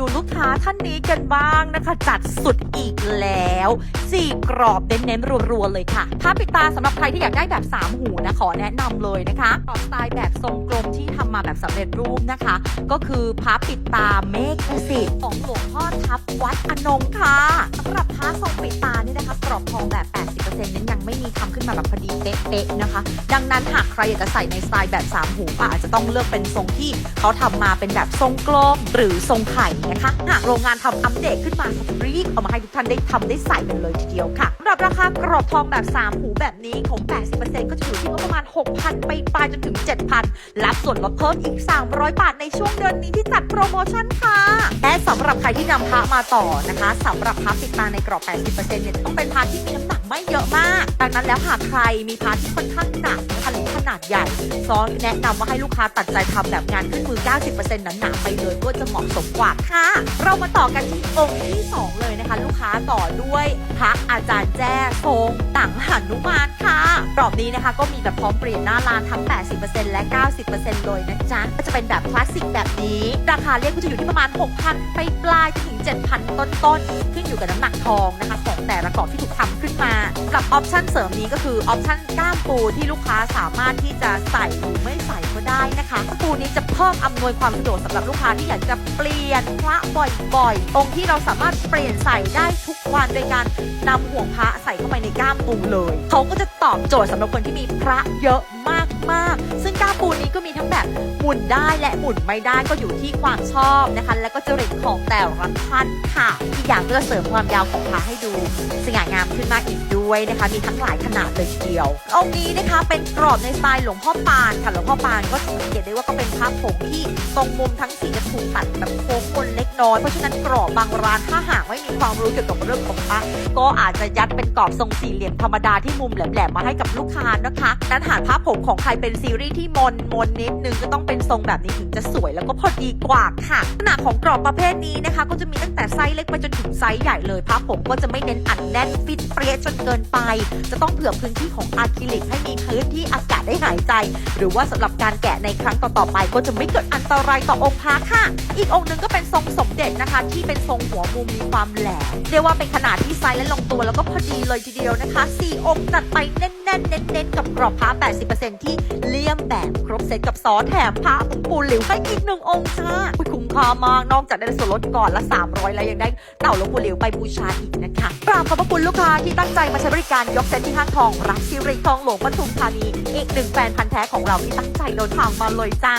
ดูลูกค้าท่านนี้กันบ้างนะคะ จัดสุดอีกแล้วสี่กรอบเน้นๆรัวๆเลยค่ะผ้าปิดตาสำหรับใครที่อยากได้แบบ 3 หูนะขอแนะนำเลยนะคะกรอบสไตล์แบบทรงกลมที่ทำมาแบบสำเร็จรูปนะคะ ก็คือผ้าปิดตาเมฆประสิทธิ์ของหลวงพ่อทับวัดอนงค่ะสำหรับผ้าทรงปิดตานี่นะคะ กรอบทองแบบ มีทำขึ้นมาแบบพอดีเป๊ะๆนะคะ ดังนั้นหากใครอยากจะใส่ในสไตล์แบบ3หูอาจจะต้องเลือกเป็นทรงที่เขาทำมาเป็นแบบทรงกลมหรือทรงไข่นะคะหากโรงงานทำอัปเดตขึ้นมารีบเอามาให้ทุกท่านได้ทำได้ใส่กันเลยทีเดียวค่ะสำหรับราคากรอบทองแบบ 3 หูแบบนี้ของ 80%ก็จะอยู่ที่ประมาณ 6,000 ไปปลายจนถึง 7,000 รับส่วนลดเพิ่มอีก 300 บาทในช่วงเดือนนี้ที่จัดโปรโมชั่นค่ะ และสำหรับใครที่นำพระมาต่อนะคะสำหรับพระปิดตาในกรอบ 80%เนี่ยต้องเป็นพระที่มีน้ำหนักไม่เยอะมากดังนั้นแล้วหากใครมีพระที่ค่อนข้างหนักคะหรือขนาดใหญ่ซอนแนะนำว่าให้ลูกค้าตัดใจทำแบบงานขึ้นมือ 90%หนาไปเลยก็จะเหมาะสมกว่าค่ะ เรามาต่อกันที่องค์ที่ 2 เลยนะคะ ลูกค้าต่อด้วยพระอาจารย์แจ้ทรงตังหันุมาน รอบนี้นะคะก็มีแบบพร้อมเปลี่ยนหน้าร้านทั้ง 80%และ 90%เลยนะจ๊ะก็จะเป็นแบบคลาสสิกแบบนี้ ราคาเรียกก็จะอยู่ที่ประมาณ 6,000 ไปปลายจนถึง 7,000 ต้นๆ ขึ้นอยู่กับน้ำหนักทองนะคะของแต่ละกรอบที่ถูกทำขึ้นมา กับออปชั่นเสริมนี้ก็คือออปชั่นกล้ามปูที่ลูกค้าสามารถที่จะใส่หรือไม่ใส่ ได้นะคะปูนี้จะเพิ่มอำนวยความสะดวกสำหรับลูกค้าที่อยากจะเปลี่ยนพระบ่อยๆองค์ที่เราสามารถเปลี่ยนใส่ได้ทุกวันโดยการนำห่วงพระใส่เข้าไปในก้ามปูเลยเขาก็จะตอบโจทย์สำหรับคนที่มีพระเยอะมากๆ ซึ่งก้ามปูนี้ก็มีทั้งแบบ มุนได้และหมุนไม่ได้ก็อยู่ที่ความชอบนะคะ และก็จริตของแต่ละท่านค่ะอีกอย่างก็จะเสริมความยาวของพระให้ดูสง่างามขึ้นมาอีกด้วยนะคะ มีทั้งหลายขนาดเลยทีเดียว องค์นี้นะคะเป็นกรอบในสไตล์หลวงพ่อปานค่ะหลวงพ่อปานก็สังเกตได้ว่าก็เป็นพระผงที่ตรงมุมทั้งสี่จะถูกตัดแบบโค้งคนเล็กน้อยเพราะฉะนั้นกรอบบางร้านถ้าหากไม่มีความรู้เกี่ยวกับเรื่องของพระก็อาจจะยัดเป็นกรอบทรงสี่เหลี่ยมธรรมดาที่มุมแหลมๆมาให้กับลูกค้านะคะนั้นหากพระผงของใครเป็นซีรีส์ที่มนมนนิดนึงก็ต้องเป็นทรงแบบนี้ถึงจะสวยแล้วก็พอดีกว่าค่ะขนาดของกรอบประเภทนี้นะคะ ก็จะมีตั้งแต่ไซส์เล็กไปจนถึงไซส์ใหญ่เลยพระผงก็จะไม่เน้นอัดแน่นฟิตเปรี้ยจนเกินไป จะต้องเผื่อพื้นที่ของอะคริลิกให้มีพื้นที่อากาศได้หายใจ หรือว่าสำหรับการแกะในครั้งต่อๆไป ก็จะไม่เกิดอันตรายต่อองค์พระค่ะ อีกองค์หนึ่งก็เป็นทรงสมเด็จนะคะ ที่เป็นทรงหัวมุมมีความแหลมเรียกว่าเป็นขนาดที่ไซส์และลงตัวแล้วก็พอดีเลยทีเดียวนะคะสี่องค์จัดไปแน่นๆเน้นๆกับกรอบพระ80%ที่เลี่ยมแบบครบเซตกับซอสแถมพระหลวงปูหลิวให้อีกหนึ่งองค์ค่ะอุ๊ยคุ้มค่ามาก นอกจากได้ส่วนลดก่อนละ 300 แล้วยังได้เต่าหลวงปูหลิวไปบูชาอีกนะคะกราบขอบพระคุณลูกค้าที่ตั้งใจมาใช้บริการยกเซตที่ห้างทองรักซิริทองหลวงปทุมธานี อีกหนึ่งแฟนพันธ์แท้ของเราที่ตั้งใจเดินทางมาเลยจ้า